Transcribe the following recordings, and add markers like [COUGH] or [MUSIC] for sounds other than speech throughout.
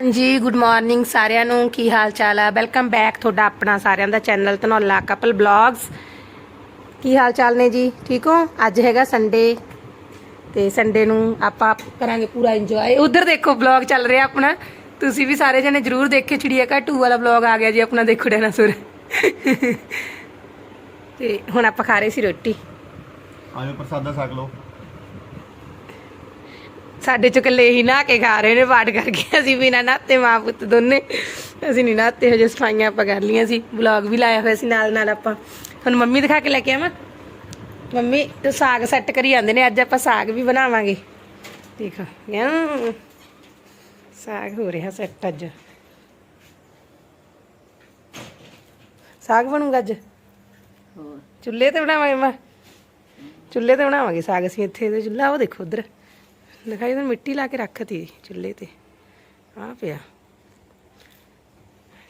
ਜੀ good morning ਸਾਰਿਆਂ ਨੂੰ। ਕੀ ਹਾਲ ਚਾਲ ਹੈ ਵੈਲਕਮ ਬੈਕ ਤੁਹਾਡਾ ਆਪਣਾ ਸਾਰਿਆਂ ਦਾ ਚੈਨਲ ਧਨੌਲਾ ਕਪਲ ਬਲੌਗਸ ਕੀ ਹਾਲ ਚਾਲ ਨੇ ਜੀ? ਠੀਕ ਹੋ? ਅੱਜ ਹੈਗਾ ਸੰਡੇ ਤੇ ਸੰਡੇ ਨੂੰ ਆਪਾਂ ਕਰਾਂਗੇ ਪੂਰਾ ਇੰਜੋਏ ਉਧਰ ਦੇਖੋ ਬਲੌਗ ਚੱਲ ਰਿਹਾ ਆਪਣਾ। ਤੁਸੀਂ ਵੀ ਸਾਰੇ ਜਣੇ ਜਰੂਰ ਦੇਖੇ ਚਿੜੀਆ ਘਰ 2 ਵਾਲਾ ਬਲੌਗ ਆ ਗਿਆ ਜੀ ਆਪਣਾ, ਦੇਖੋ ਡਾਇਨਾਸੌਰ ਤੇ ਹੁਣ ਆਪਾਂ ਖਾ ਰਹੇ ਸੀ ਰੋਟੀ। ਆਜੋ ਪ੍ਰਸਾਦਾ ਛਕ ਲਓ। ਸਾਡੇ ਚ ਇਕੱਲੇ ਹੀ ਨਹਾ ਕੇ ਖਾ ਰਹੇ ਨੇ ਪਾਠ ਕਰਕੇ ਅਸੀਂ ਬਿਨਾਂ ਨਹਾਤੇ ਮਾਂ ਪੁੱਤ ਦੋਨੇ। ਅਸੀਂ ਨਹੀਂ ਨਹਾਤੇ ਹਜੇ ਸਫਾਈਆਂ ਆਪਾਂ ਕਰ ਲੀਆਂ ਸੀ ਵਲੌਗ ਵੀ ਲਾਇਆ ਹੋਇਆ ਸੀ ਨਾਲ ਨਾਲ ਆਪਾਂ। ਤੁਹਾਨੂੰ ਮੰਮੀ ਦਿਖਾ ਕੇ ਲੈ ਕੇ ਆਵਾਂ। ਮੰਮੀ ਤੇ ਸਾਗ ਸੈੱਟ ਕਰੀ ਜਾਂਦੇ ਨੇ ਅੱਜ ਆਪਾਂ ਸਾਗ ਵੀ ਬਣਾਵਾਂਗੇ। ਦੇਖੋ ਯਾਂ। ਸਾਗ ਹੋ ਰਿਹਾ ਸੈੱਟ ਅੱਜ। ਸਾਗ ਬਣੂਗਾ ਅੱਜ? ਚੁੱਲ੍ਹੇ ਤੇ ਬਣਾਵਾਂਗੇ ਮੈਂ। ਚੁੱਲ੍ਹੇ ਤੇ ਬਣਾਵਾਂਗੇ ਸਾਗ ਅਸੀਂ ਇੱਥੇ ਤੇ ਚੁੱਲ੍ਹਾ ਉਹ ਦੇਖੋ ਉਧਰ। ਦਿਖਾਈ ਤਾਂ ਮਿੱਟੀ ਲਾ ਕੇ ਰੱਖਤੀ ਚੁੱਲ੍ਹੇ ਤੇ। ਆ ਪਿਆ।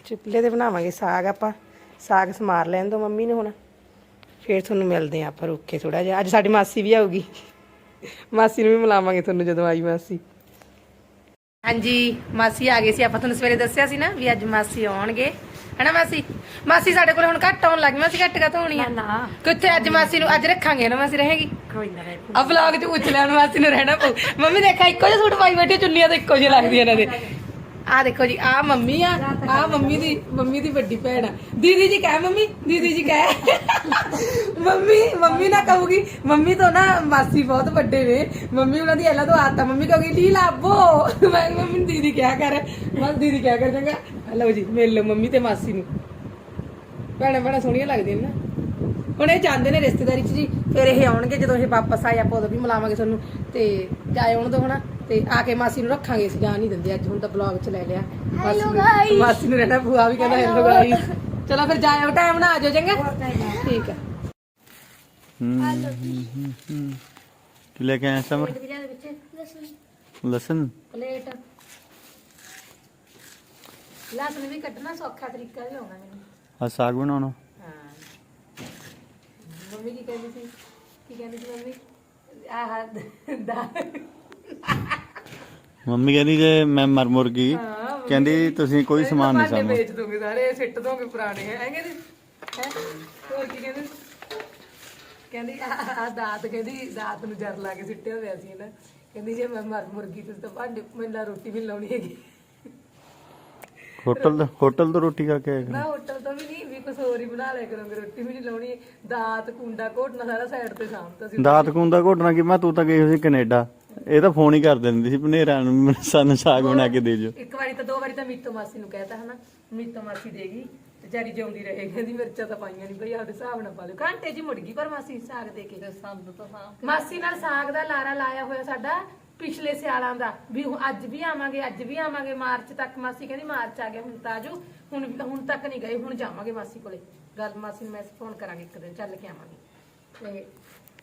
ਚੁੱਲ੍ਹੇ ਤੇ ਬਣਾਵਾਂਗੇ ਸਾਗ ਆਪਾਂ। ਸਾਗ ਸਮਾਰ ਲੈਣ ਦੋ ਮੰਮੀ ਨੇ ਹੁਣ। ਫੇਰ ਤੁਹਾਨੂੰ ਮਿਲਦੇ ਆ ਆਪਾਂ ਰੁੱਕ ਥੋੜਾ ਜਿਹਾ। ਅੱਜ ਸਾਡੀ ਮਾਸੀ ਵੀ ਆਊਗੀ। ਮਾਸੀ ਨੂੰ ਵੀ ਮਿਲਾਵਾਂਗੇ ਤੁਹਾਨੂੰ ਜਦੋਂ ਆਈ ਮਾਸੀ। ਹਾਂਜੀ, ਮਾਸੀ ਆ ਗਏ ਸੀ। ਆਪਾਂ ਤੁਹਾਨੂੰ ਸਵੇਰੇ ਦੱਸਿਆ ਸੀ ਨਾ ਵੀ ਅੱਜ ਮਾਸੀ ਆਉਣਗੇ। ਹਨਾ ਮਾਸੀ? ਮਾਸੀ ਸਾਡੇ ਕੋਲ ਹੁਣ ਘੱਟ ਆਉਣ ਲੱਗ ਗਈ ਮਾਸੀ ਘੱਟ ਕਾ ਹੋਣੀ ਆ ਨਾ। ਕਿੱਥੇ ਅੱਜ ਮਾਸੀ ਨੂੰ ਅੱਜ ਰੱਖਾਂਗੇ ਨਾ ਮਾਸੀ ਰਹੇਗੀ? ਕੋਈ ਨਾ ਰਹਿ ਆ ਵਲੌਗ ਚ ਉੱਚ ਲੈਣ ਵਾਸਤੇ ਨੂੰ ਰਹਿਣਾ ਪਊ। ਮੰਮੀ ਦੇਖਾ ਇੱਕੋ ਜਿਹਾ ਸੂਟ ਪਾਈ ਬੈਠੀ ਚੁੰਨੀਆਂ ਤਾਂ ਇੱਕੋ ਜਿਹੀਆਂ ਲੱਗਦੀਆਂ ਇਹਨਾਂ ਦੇ। ਆ ਦੇਖੋ ਜੀ ਆ ਮੰਮੀ ਆ ਆ ਮੰਮੀ ਦੀ ਮੰਮੀ ਦੀ ਵੱਡੀ ਭੈਣ ਆ। ਦੀਦੀ ਜੀ ਕਹਿ ਮੰਮੀ ਦੀਦੀ ਜੀ ਕਹਿ। ਮੰਮੀ ਮੰਮੀ ਨਾ ਕਹੂਗੀ ਮੰਮੀ ਤੋਂ ਨਾ ਮਾਸੀ ਬਹੁਤ ਵੱਡੇ ਨੇ। ਮੰਮੀ ਉਹਨਾਂ ਦੀ ਪਹਿਲਾਂ ਤੋਂ ਆਦਤ ਆ ਮੰਮੀ ਕਹੂਗੀ ਲੀ ਲਾਬੋ ਮੈਂ ਮੰਮੀ ਨੂੰ ਦੀਦੀ ਕਿਹਾ ਕਰ ਬਸ ਦੀਦੀ ਕਿਹਾ ਕਰ ਚੰਗਾ। ਲਓ ਜੀ ਮਿਲ ਲਓ ਮੰਮੀ ਤੇ ਮਾਸੀ ਨੂੰ। ਭੈਣਾਂ ਭੈਣਾਂ ਸੋਹਣੀਆਂ ਲੱਗਦੀਆਂ ਨੇ ਨਾ। ਹੁਣ ਇਹ ਜਾਂਦੇ ਨੇ ਰਿਸ਼ਤੇਦਾਰੀ 'ਚ ਜੀ ਫਿਰ ਇਹ ਆਉਣਗੇ ਜਦੋਂ ਇਹ ਵਾਪਸ ਆਏ ਆਪਾਂ ਉਦੋਂ ਵੀ ਮਿਲਾਵਾਂਗੇ ਤੁਹਾਨੂੰ। ਤੇ ਜਾਏ ਆਉਣ ਦੋ ਹਨਾ ਤੇ ਆ ਕੇ ਮਾਸੀ ਨੂੰ ਰੱਖਾਂਗੇ ਅਸੀਂ ਜਾਣ ਨਹੀਂ ਦਿੰਦੇ ਅੱਜ ਹੁਣ ਤਾਂ ਬਲੌਗ 'ਚ ਲੈ ਲਿਆ। ਮਾਸੀ ਨੂੰ ਮਾਸੀ ਨੂੰ ਰਹਿਣਾ ਭੂਆ ਵੀ ਕਹਿੰਦਾ ਹੈਲੋ ਗਾਈਸ ਚਲੋ ਫਿਰ ਜਾਇਓ ਟਾਈਮ ਨਾਲ ਆ ਜਾਓ ਚੰਗਾ। ਠੀਕ ਆ। ਕੀ ਲੈ ਕੇ ਆਇਆ ਸਮਰ? ਲਸਣ। ਪਲੇਟ। ਲਸਣ ਵੀ ਕੱਟਣਾ ਸੌਖਾ ਤਰੀਕਾ ਵੀ ਆਉਣਾ ਮੈਨੂੰ। ਆ ਸਾਗ ਬਣਾਉਣਾ। ਹਾਂ। ਮੰਮੀ ਕੀ ਕਹਿੰਦੀ ਸੀ? ਕੀ ਕਹਿੰਦੀ ਸੀ ਮੰਮੀ? ਆਹ ਦਾ ਮੰਮੀ ਕਹਿੰਦੀ ਜੇ ਮੈਂ ਮਰ ਮੁਰ ਗਈ ਕਹਿੰਦੀ ਤੁਸੀਂ ਕੋਈ ਸਮਾਨ ਨਹੀਂ ਸਾਂਭੋ ਵੇਚ ਦੋਗੇ ਸਾਰੇ ਸਿੱਟ ਦੋਗੇ ਪੁਰਾਣੇ ਹੈ ਕਹਿੰਦੇ? ਹੈ? ਹੋਰ ਕੀ ਕਹਿੰਦੇ? ਕਹਿੰਦੀ ਆ ਦਾਤ ਕਹਿੰਦੀ ਦਾਤ ਨੂੰ ਜਰ ਲਾ ਕੇ ਸਿੱਟਿਆ ਹੋਇਆ ਸੀ ਨਾ। ਕਹਿੰਦੀ ਜੇ ਮੈਂ ਮਰ ਮੁਰਗੀ ਤੁਸੀਂ ਤਾਂ ਭਾਂਡੇ ਮੈਨੂੰ ਰੋਟੀ ਵੀ ਲਾਉਣੀ ਹੈਗੀ। ਹੋਟਲ ਤੋਂ ਹੋਟਲ ਤੋਂ ਰੋਟੀ ਖਾ ਕੇ ਆਏ ਨਾ ਹੋਟਲ ਤੋਂ ਵੀ ਨਹੀਂ ਵੀ ਕੁਝ ਹੋਰ ਹੀ ਬਣਾ ਲਿਆ ਕਰੋਗੇ ਰੋਟੀ ਵੀ ਨਹੀਂ ਲਾਉਣੀ। ਦਾਤ ਕੁੰਡਾ ਘੋਟਣਾ ਸਾਰਾ ਸਾਈਡ ਤੇ ਸਾਂਭਤਾ ਸੀ ਦਾਤ ਕੁੰਨ ਦਾ ਘੋਟਣਾ ਕਿ? ਮੈਂ ਤੂੰ ਤਾਂ ਗਈ ਹੋਈ ਸੀ ਕੈਨੇਡਾ। ਇਹ ਤਾਂ ਫੋਨ ਹੀ ਕਰ ਦਿੰਦੀ ਸੀ ਭਨੇਰਾ ਨੂੰ ਮੈਨੂੰ ਸਾਨੂੰ ਸਾਗ ਬਣਾ ਕੇ ਦੇ ਜੋ ਇੱਕ ਵਾਰੀ ਤਾਂ ਦੋ ਵਾਰੀ ਤਾਂ ਮੀਤੋ ਮਾਸੀ ਨੂੰ ਕਹਿਤਾ ਹਨਾ ਮੀਤੋ ਮਾਸੀ ਦੇਗੀ ਤੇ ਜਾਰੀ ਜਿਉਂਦੀ ਰਹੇ ਕਹਿੰਦੀ ਮਿਰਚਾਂ ਤਾਂ ਪਾਈਆਂ ਨਹੀਂ ਬਈ ਆਪਦੇ ਹਿਸਾਬ ਨਾਲ ਪਾ ਲਿਓ। ਘੰਟੇ 'ਚ ਹੀ ਮੁੜ ਗਈ ਪਰ ਮਾਸੀ ਸਾਗ ਦੇ ਕੇ। ਸੰਦ ਤਾਂ ਸਾਂ ਮਾਸੀ ਨਾਲ ਸਾਗ ਦਾ ਲਾਰਾ ਲਾਇਆ ਹੋਇਆ ਸਾਡਾ ਪਿਛਲੇ ਸਿਆਲਾਂ ਦਾ ਵੀ ਹੁਣ ਅੱਜ ਵੀ ਆਵਾਂਗੇ ਅੱਜ ਵੀ ਆਵਾਂਗੇ ਮਾਰਚ ਤੱਕ ਮਾਸੀ ਕਹਿੰਦੀ ਮਾਰਚ ਆ ਗਿਆ ਹੁਣ ਤਾਂ ਆਜੋ ਹੁਣ ਹੁਣ ਤੱਕ ਨਹੀਂ ਗਏ ਹੁਣ ਜਾਵਾਂਗੇ ਮਾਸੀ ਕੋਲੇ। ਗੱਲ ਮਾਸੀ ਨੂੰ ਮੈਂ ਫੋਨ ਕਰਾਂਗੇ ਇੱਕ ਦਿਨ ਚੱਲ ਕੇ ਆਵਾਂਗੇ। ਤੇ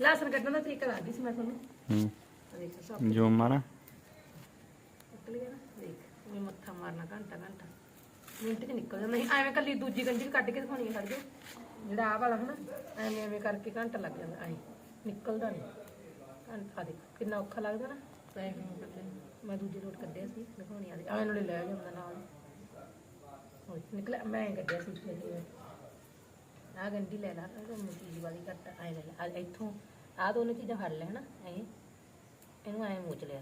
ਲਸਣ ਕੱਢਣ ਦਾ ਤਰੀਕਾ ਦੱਸਦੀ ਸੀ ਮੈਂ ਤੁਹਾਨੂੰ। ਹੂੰ। ਆਹ ਦੇਖੋ ਸਭ ਜੋ ਮਾਰਾ। ਨਿਕਲ ਗਿਆ ਨਾ ਦੇਖ ਵੀ ਮੱਥਾ ਮਾਰਨਾ ਘੰਟਾ ਘੰਟਾ। ਮਿੰਟ 'ਚ ਨਿਕਲ ਜਾਂਦਾ। ਨਹੀਂ ਐਵੇਂ ਕੱਲੀ ਦੂਜੀ ਗੰਜੀ ਵੀ ਕੱਢ ਕੇ ਦਿਖਾਉਣੀ ਹੈ ਕੱਢ ਦਿਓ। ਜਿਹੜਾ ਆਹ ਵਾਲਾ ਹਨਾ ਐਵੇਂ ਐਵੇਂ ਕਰਕੇ ਘੰਟਾ ਲੱਗ ਜਾਂਦਾ ਐਂ। ਨਿਕਲਦਾ ਨਹੀਂ ਘੰਟਾ ਦੇਖ ਕਿੰਨਾ ਔਖਾ ਲੱਗਦਾ ਨਾ। ਤੈਂ ਕਿਉਂ ਕੱਢੇ ਮੈਂ ਦੂਜੀ ਰੋਟ ਕੱਢਿਆ ਸੀ ਦਿਖਾਉਣੀ ਆ ਐਵੇਂ ਨਾਲੇ ਲੈ ਜਾਂਦਾ ਨਾਲ। ਹੋਈ ਨਿਕਲਿਆ ਮੈਂ ਕੱਢਿਆ ਸੀ ਪਿਛਲੇ ਆ ਗੰਢੀ ਲੈ ਲਾ ਉਹ ਮੂਜੀ ਵਾਲੀ ਕੱਟ ਐ ਲੈ ਲਾ ਆਹ ਇੱਥੋਂ ਆ ਦੋਨੋਂ ਚੀਜ਼ਾਂ ਫੜ ਲੈ ਹਨਾ ਐ। ਇਹਨੂੰ ਐ ਮੋਚ ਲਿਆ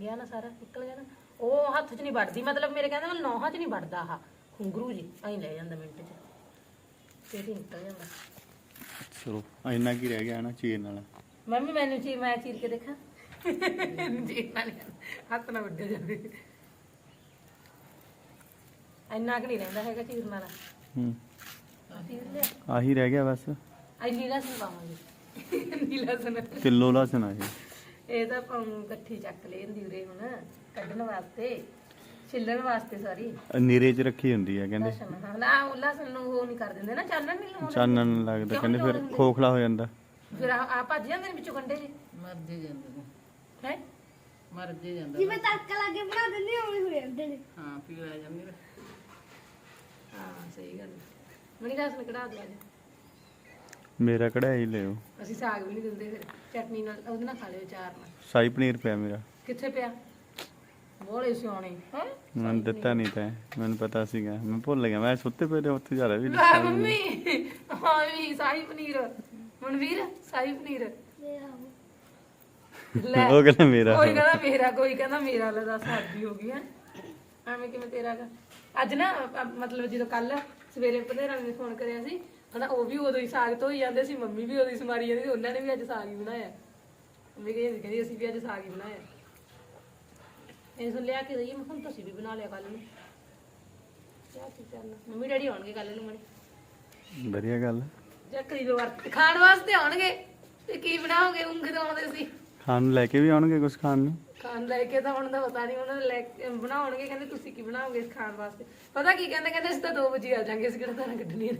ਗਿਆ ਨਾ ਸਾਰਾ ਨਿਕਲ ਗਿਆ ਨਾ। ਉਹ ਹੱਥ 'ਚ ਨਹੀਂ ਵੜਦੀ ਮਤਲਬ ਮੇਰੇ ਕਹਿੰਦੇ ਨਾਲ ਨੌਹਾਂ 'ਚ ਨਹੀਂ ਵੜਦਾ ਆਹ। ਖੁੰਗਰੂ ਜੀ ਐਂ ਲੈ ਜਾਂਦਾ ਮਿੰਟ 'ਚ। ਨਿਕਲ ਜਾਂਦਾ। ਚਲੋ ਇੰਨਾ ਕੀ ਰਹਿ ਗਿਆ ਨਾ ਚੀਰ ਨਾਲ। ਮੰਮੀ ਮੈਨੂੰ ਚੀ ਮੈਂ ਚੀਰ ਕੇ ਦੇਖਾਂ। ਜੀ ਨਾਲ ਹੱਥ ਨਾ ਵੱਡੇ ਜਾਵੇ। ਇੰਨਾ ਕਿ ਨਹੀਂ ਰਹਿੰਦਾ ਹੈਗਾ ਚੀਰਨ ਵਾਲਾ ਹੂੰ। ਚੀਰ ਲਿਆ ਆਹੀ ਰਹਿ ਗਿਆ ਬਸ। ਆਈ ਨੀਲਾ ਸਨ ਪਾਵਾਂਗੇ। ਨੀਲਾ ਸਨ ਕਿਲੋ ਲਸਣ ਆ ਇਹ। ਇਹ ਤਾਂ ਆਪਾਂ ਨੂੰ ਇਕੱਠੀ ਚੱਕ ਲੈਂਦੀ ਉਰੇ ਹੁਣ ਕੱਢਣ ਵਾਸਤੇ ਛਿੱਲਣ ਵਾਸਤੇ ਸਾਰੀ। ਨੀਰੇ 'ਚ ਰੱਖੀ ਹੁੰਦੀ ਹੈ ਕਹਿੰਦੇ। ਲਸਣ ਹਾਂ ਨਾ ਉਹ ਲਸਣ ਨੂੰ ਉਹ ਨਹੀਂ ਕਰ ਦਿੰਦੇ ਨਾ ਚਾਨਣ ਨਹੀਂ ਲਾਉਂਦੇ। ਚਾਨਣ ਲੱਗਦਾ ਕਹਿੰਦੇ ਫਿਰ ਖੋਖਲਾ ਹੋ ਜਾਂਦਾ। ਫਿਰ ਆ ਆ ਭੱਜ ਜਾਂਦੇ ਨੇ ਵਿੱਚੋਂ ਕੰਡੇ ਜੀ। ਮਰ ਜੇ ਜਾਂਦੇ ਨੇ। ਹੈ? ਮਰ ਜੇ ਜਾਂਦਾ ਜਿਵੇਂ ਤੜਕਾ ਲਾ ਕੇ ਬਣਾ ਦਿੰਦੇ ਹਾਂ, ਉਵੇਂ ਹੋ ਜਾਂਦੇ ਨੇ। ਹਾਂ ਪੀ ਆ ਜਾਂਦੇ ਨੇ ਹਾਂ ਸਹੀ ਗੱਲ ਮਣੀ ਲਸਣ ਕਢਾ ਦਿਆ ਜੀ ਮੇਰਾ ਕਢਾਈ ਲਿਓ। ਅਸੀਂ ਸਾਗ ਵੀ ਨਹੀਂ ਦਿੰਦੇ ਫਿਰ ਚਟਨੀ ਨਾਲ ਉਹਦੇ ਨਾਲ ਖਾ ਲਿਓ ਚਾਰ ਨਾਲ। ਸ਼ਾਹੀ ਪਨੀਰ ਪਿਆ ਮੇਰਾ। ਕਿੱਥੇ ਪਿਆ? ਬੋਲੇ ਸਿਆਣੇ ਹੈ? ਮੈਨੂੰ ਦਿੱਤਾ ਨਹੀਂ ਤਾਂ ਮੈਨੂੰ ਪਤਾ ਸੀਗਾ। ਮੈਂ ਭੁੱਲ ਗਿਆ ਮੈਂ ਸੁੱਤੇ ਪਏ ਤੇ ਉੱਥੇ ਜਾ ਰਿਹਾ ਵੀ ਲੈ ਮੰਮੀ ਹਾਂ ਵੀ ਸਾਹੀ ਪਨੀਰ। ਮਨਵੀਰ ਸਾਹੀ ਪਨੀਰ। ਲੈ ਉਹ ਕਹਿੰਦਾ ਮੇਰਾ। ਕੋਈ ਕਹਿੰਦਾ ਮੇਰਾ ਕੋਈ ਕਹਿੰਦਾ ਮੇਰਾ ਲੈ ਦੱਸ ਹੱਦੀ ਹੋ ਗਈ ਹੈ। ਐਵੇਂ ਕਿਵੇਂ ਤੇਰਾ ਗਾ। ਅੱਜ ਨਾ ਅ- ਮਤਲਬ ਜਦੋਂ ਕੱਲ ਸਵੇਰੇ ਪਧੇਰਾਂ ਨੇ ਫੋਨ ਕਰਿਆ ਸੀ ਹਨਾ ਉਹ ਵੀ ਉਦੋਂ ਹੀ ਸਾਗ ਧੋਈ ਜਾਂਦੇ ਸੀ ਮੰਮੀ ਵੀ ਉਦੋਂ ਹੀ ਸਮਾਰੀ ਜਾਂਦੀ ਸੀ ਉਹਨਾਂ ਨੇ ਵੀ ਅੱਜ ਸਾਗ ਹੀ ਬਣਾਇਆ। ਮੰਮੀ ਕਹਿੰਦੀ ਕਹਿੰਦੀ ਅਸੀਂ ਵੀ ਅੱਜ ਸਾਗ ਹੀ ਬਣਾਇਆ। ਇਹ ਸੁਣ ਲਿਆ ਕਿ ਦਈਏ ਮੈਂ ਹੁਣ ਤੁਸੀਂ ਵੀ ਬਣਾ ਲਿਆ ਕੱਲ ਨੂੰ। ਕਿਆ ਕੀ ਕਰਨਾ ਮੰਮੀ ਡੈਡੀ ਆਉਣਗੇ ਕੱਲ ਨੂੰ ਮਣੇ। ਵਧੀਆ ਗੱਲ। ਚੱਕਰੀ ਦੇ ਵਰਤ ਖਾਣ ਵਾਸਤੇ ਆਉਣਗੇ। ਤੇ ਕੀ ਬਣਾਓਗੇ? ਉਂਗੇ ਤਾਂ ਆਉਂਦੇ ਸੀ। ਖਾਣ ਨੂੰ ਲੈ ਕੇ ਵੀ ਆਉਣਗੇ ਕੁਝ ਖਾਣ ਨੂੰ? ਖਾਣ ਲੈ ਕੇ ਤਾਂ ਹੁਣ ਦਾ ਪਤਾ ਨਹੀਂ ਉਹਨਾਂ ਨੇ ਲੈ ਕੇ ਬਣਾਉਣਗੇ ਕਹਿੰਦੇ ਤੁਸੀਂ ਕੀ ਬਣਾਓਗੇ ਇਸ ਖਾਣ ਵਾਸਤੇ? ਪਤਾ ਕੀ ਕਹਿੰਦੇ ਕਹਿੰਦੇ ਅਸੀਂ ਤਾਂ 2 ਵਜੇ ਆ ਜਾਾਂਗੇ ਅਸੀਂ ਕਿਹੜਾ ਤਾਰਾਂ ਕੱਢਣੀਆਂ ਨੇ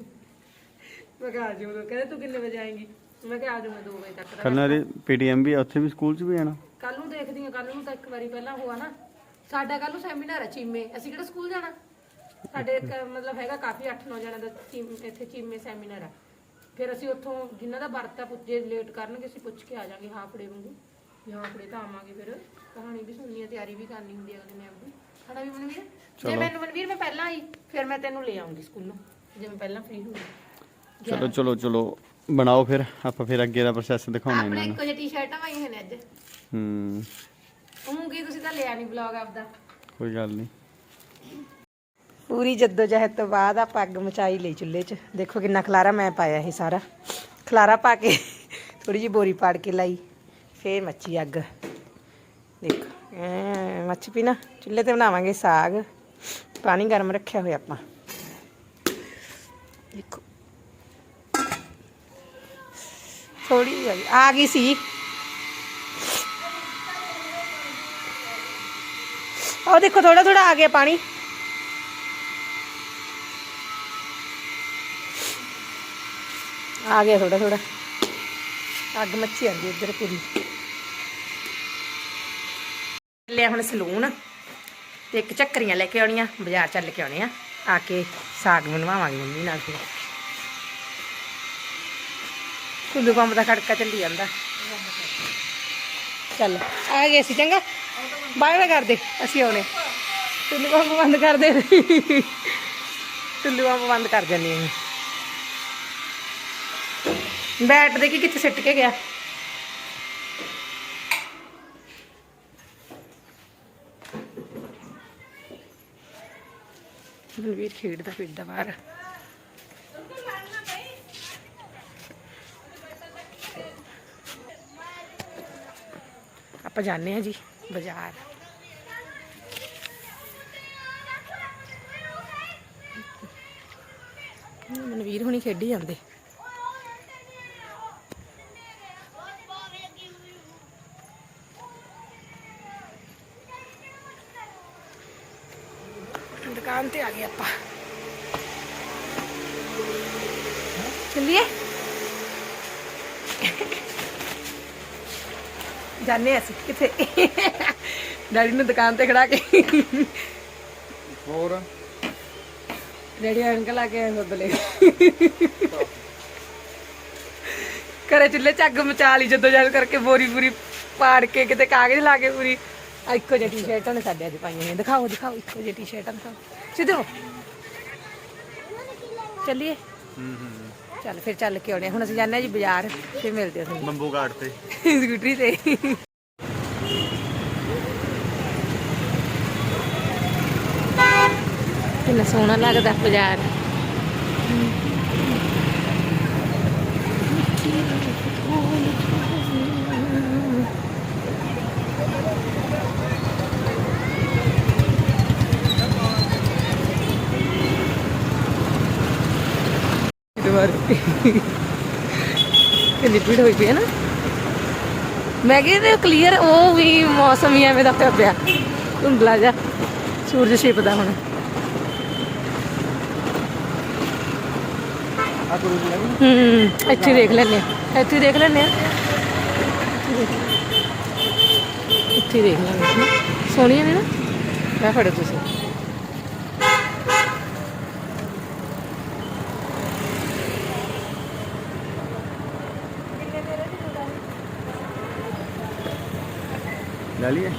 ਮੈਂ ਕਿਹਾ ਆ ਜਾਊਂ ਕਹਿੰਦੇ ਤੂੰ ਕਿੰਨੇ ਵਜੇ ਆਏਂਗੀ? ਮੈਂ ਕਿਹਾ ਆ ਜਾਊਂ ਮੈਂ 2 ਵਜੇ ਤੱਕ ਕੱਲ੍ਹ ਨਾਲ ਪੀਟੀਐਮ ਵੀ ਆ, ਉੱਥੇ ਵੀ ਸਕੂਲ 'ਚ ਵੀ ਆਣਾ ਕੱਲ ਨੂੰ ਦੇਖਦੀ ਹਾਂ ਕੱਲ ਨੂੰ ਤਾਂ ਇੱਕ ਵਾਰੀ ਪਹਿਲਾਂ ਹੋਆ ਨਾ। ਸਾਡਾ ਕੱਲ ਨੂੰ ਸੈਮੀਨਾਰ ਹੈ ਚੀਮੇ ਅਸੀਂ ਕਿਹੜਾ ਸਕੂਲ ਜਾਣਾ? ਸਾਡੇ ਇੱਕ ਮਤਲਬ ਹੈਗਾ ਕਾਫੀ 8-9 ਜਣਾਂ ਦਾ ਚੀਮ ਇੱਥੇ ਚੀਮੇ ਸੈਮੀਨਾਰ ਹੈ ਫਿਰ ਅਸੀਂ ਉੱਥੋਂ ਜਿਨ੍ਹਾਂ ਦਾ ਵਰਤਾ ਪੁੱਜੇ ਲੇਟ ਕਰਨਗੇ ਅਸੀਂ ਪੁੱਛ ਕੇ ਆ ਜਾਾਂਗੇ ਹਾਫੜੇ ਵਾਂਗੂ। ਵੀ ਹਾਫੜੇ ਤਾਂ ਆਵਾਂਗੇ ਫਿਰ। ਕਹਾਣੀ ਵੀ ਸੁਣਨੀ ਹੈ ਤਿਆਰੀ ਵੀ ਕਰਨੀ ਹੁੰਦੀ ਹੈ ਅਗਲੇ ਨੇ ਆਪਣੀ ਹਣਾ ਵੀ ਮਨਵੀਰ? ਜੇ ਮੈਨੂੰ ਮਨਵੀਰ ਮੈਂ ਪਹਿਲਾਂ ਆਈ ਫਿਰ ਮੈਂ ਤੈਨੂੰ ਲੈ ਆਉਂਗੀ ਸਕੂਲੋਂ ਜੇ ਮੈਂ ਪਹਿਲਾਂ ਫ੍ਰੀ ਹੋਈ ਚਲੋ ਚਲੋ ਚਲੋ। ਬਣਾਓ ਫਿਰ ਆਪਾਂ ਫਿਰ ਅੱਗੇ ਦਾ ਪ੍ਰੋਸੈਸ ਦਿਖਾਉਣਾ ਆਪਣੇ ਇਹਨਾਂ ਨੂੰ। ਇੱਕੋ ਜਿਹੀ ਟੀ-ਸ਼ਰਟਾਂ ਪਾਈਆਂ ਹੋਈਆਂ ਨੇ ਅੱਜ। ਹੂੰ। ਉਹ ਕੀ ਤੁਸੀਂ ਤਾਂ ਲਿਆ ਨਹੀਂ ਵਲੌਗ ਆਪਦਾ। ਕੋਈ ਗੱਲ ਨਹੀਂ ਪੂਰੀ ਜਹਿਦ ਤੋਂ ਬਾਅਦ ਆ ਪੱਗ ਮਚਾਈ ਲਈ ਚੁੱਲ੍ਹੇ 'ਚ। ਦੇਖੋ ਕਿੰਨਾ ਖਲਾਰਾ ਮੈਂ ਪਾਇਆ ਇਹ ਸਾਰਾ। ਖਲਾਰਾ ਪਾ ਕੇ ਥੋੜੀ ਜਿਹੀ ਬੋਰੀ ਪਾੜ ਕੇ ਲਾਈ। ਫੇਰ ਮੱਚੀ ਅੱਗ। ਦੇਖੋ, ਐ ਮੱਚ ਪੀ ਨਾ, ਚੁੱਲ੍ਹੇ ਤੇ ਬਣਾਵਾਂਗੇ ਸਾਗ। ਪਾਣੀ ਗਰਮ ਰੱਖਿਆ ਹੋਇਆ ਆਪਾਂ। ਦੇਖੋ। ਥੋੜੀ ਜਿਹੀ ਆ ਗਈ ਸੀ। ਉਹ ਦੇਖੋ ਥੋੜਾ ਥੋੜਾ ਆ ਗਿਆ ਪਾਣੀ। ਆ ਗਿਆ ਥੋੜਾ ਥੋੜਾ ਅੱਗ ਮੱਚੀ ਆਂਦੀ ਇੱਧਰ ਪੂਰੀ। ਲਿਆ ਹੁਣ ਸਲੂਨ ਤੇ ਇੱਕ ਚੱਕਰੀਆਂ ਲੈ ਕੇ ਆਉਣੀਆਂ, ਬਾਜ਼ਾਰ ਚੱਲ ਕੇ ਆਉਣੇ ਆ। ਆ ਕੇ ਸਾਗ ਬਣਵਾਵਾਂਗੇ ਮੰਮੀ ਨਾਲ ਫਿਰ। ਕੁੱਲੂ ਪੰਪ ਦਾ ਖੜਕਾ ਚੱਲੀ ਜਾਂਦਾ। ਚੱਲ, ਆ ਗਏ ਸੀ ਚੰਗਾ। ਬਾਏ ਬਾਏ ਕਰ ਦੇ ਅਸੀਂ ਆਉਣੇ। ਟੁੱਲੂ ਪੰਪ ਬੰਦ ਕਰ ਦੇ। ਕੁੱਲੂ ਪੰਪ ਬੰਦ ਕਰ ਜਾਂਦੀ ਹਾਂ। ਬੈਟ ਦੇ ਕਿ ਕਿੱਥੇ ਸਿੱਟ ਕੇ ਗਿਆ? ਬਲਵੀਰ ਖੇਡਦਾ ਫਿਰਦਾ ਬਾਹਰ। ਆਪਾਂ ਜਾਣੇ ਆ ਜੀ ਬਾਜ਼ਾਰ। ਮਨਵੀਰ ਹੁਣੀ ਖੇਡੀ ਜਾਂਦੇ। ਦੁਕਾਨ ਤੇ ਆ ਗਏ ਆਪਾਂ। ਚੱਲੀਏ? ਜਾਣੇ ਅਸੀਂ ਕਿੱਥੇ? ਡੈਡੀ ਨੂੰ ਦੁਕਾਨ ਤੇ ਖੜਾ ਕੇ। ਹੋਰ? ਡੈਡੀ ਅੰਕਲ ਆ ਕੇ ਬਦਲੇ ਘਰੇ ਚੁੱਲ੍ਹੇ ਚ ਅੱਗ ਮਚਾ ਲਈ ਜਦੋਂ ਜਦ ਕਰਕੇ ਬੋਰੀ ਬੋਰੀ ਪਾੜ ਕੇ ਕਿਤੇ ਕਾਗਜ਼ ਲਾ ਕੇ ਪੂਰੀ। ਇੱਕੋ ਜਿਹੀ ਟੀ-ਸ਼ਰਟਾਂ ਨੇ ਸਾਡੇ ਅੱਜ ਪਾਈਆਂ ਹੋਈਆਂ ਦਿਖਾਓ ਦਿਖਾਓ ਇੱਕੋ ਜਿਹੀ ਟੀ-ਸ਼ਰਟਾਂ ਦਿਖਾਓ ਸਿੱਧੇ ਹੋ। ਚੱਲੀਏ। ਚੱਲ ਫਿਰ ਚੱਲ ਕੇ ਆਉਣੇ। ਹੁਣ ਅਸੀਂ ਜਾਂਦੇ ਹਾਂ ਜੀ ਬਾਜ਼ਾਰ ਫਿਰ ਮਿਲਦੇ ਹਾਂ ਤੁਹਾਨੂੰ। ਬੰਬੂ ਘਾਟ ਤੇ। ਸਕੂਟਰੀ ਤੇ। ਕਿੰਨਾ ਸੋਹਣਾ ਲੱਗਦਾ ਬਾਜ਼ਾਰ। ਕਿੰਨੀ ਭੀੜ ਹੋਈ ਪਈ ਹੈ ਨਾ। ਮੈਂ ਕਹਿੰਦੀ ਕਲੀਅਰ ਉਹ ਵੀ ਮੌਸਮ ਹੀ ਐਵੇਂ ਦਾ ਪਿਆ ਪਿਆ। ਧੁੰਦਲਾ ਜਾ, ਸੂਰਜ ਛਿਪਦਾ ਹੁਣ। ਹੂੰ, ਇੱਥੇ ਦੇਖ ਲੈਨੇ ਇੱਥੇ ਦੇਖ ਲੈਣੇ ਆ। ਇੱਥੇ ਹੀ ਦੇਖ ਲੈਨੇ ਸੋਹਣੀਆਂ ਨੇ ਨਾ? ਮੈਂ ਫੜੋ ਤੁਸੀਂ। डालिए।